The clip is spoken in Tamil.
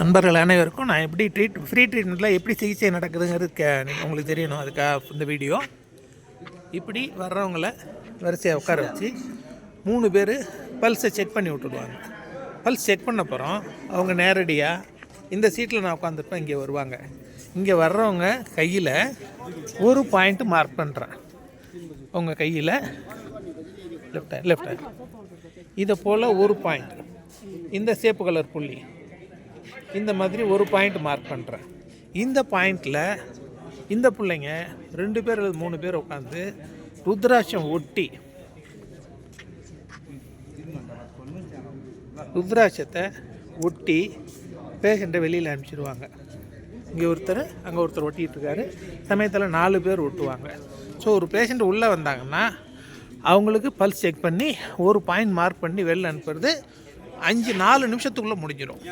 நண்பர்கள் அனைவருக்கும் நான் எப்படி ட்ரீட் ஃப்ரீ ட்ரீட்மெண்ட்டில் எப்படி சிகிச்சை நடக்குதுங்கிறது கே உங்களுக்கு தெரியணும் அதுக்காக இந்த வீடியோ இப்படி வர்றவங்கள வரிசையாக உட்கார வச்சு மூணு பேர் பல்ஸை செக் பண்ணி விட்டுடுவாங்க. பல்ஸ் செக் பண்ண அப்புறம் அவங்க நேரடியாக இந்த சீட்டில் நான் உட்காந்துருப்பேன் இங்கே வருவாங்க. இங்கே வர்றவங்க கையில் ஒரு பாயிண்ட்டு மார்க் பண்ணுறேன் உங்கள் கையில் லெஃப்ட் லெஃப்ட் இதை போல் ஒரு பாயிண்ட் இந்த சேப்பு கலர் புள்ளி. இந்த மாதிரி ஒரு பாயிண்ட் மார்க் பண்ணுறேன் இந்த பாயிண்டில் இந்த பிள்ளைங்க ரெண்டு பேர் அல்லது மூணு பேர் உட்காந்து ருத்ராட்சம் ஒட்டி ருத்ராட்சத்தை ஒட்டி பேஷண்ட்டை வெளியில் அனுப்பிச்சிடுவாங்க இங்கே ஒருத்தர் அங்கே ஒருத்தர் ஒட்டிகிட்ருக்காரு சமயத்தில் நாலு பேர் ஒட்டுவாங்க. ஸோ ஒரு பேஷண்ட் உள்ளே வந்தாங்கன்னா அவங்களுக்கு பல்ஸ் செக் பண்ணி ஒரு பாயிண்ட் மார்க் பண்ணி வெளில அனுப்புறது அஞ்சு நாலு நிமிஷத்துக்குள்ளே முடிஞ்சிடும்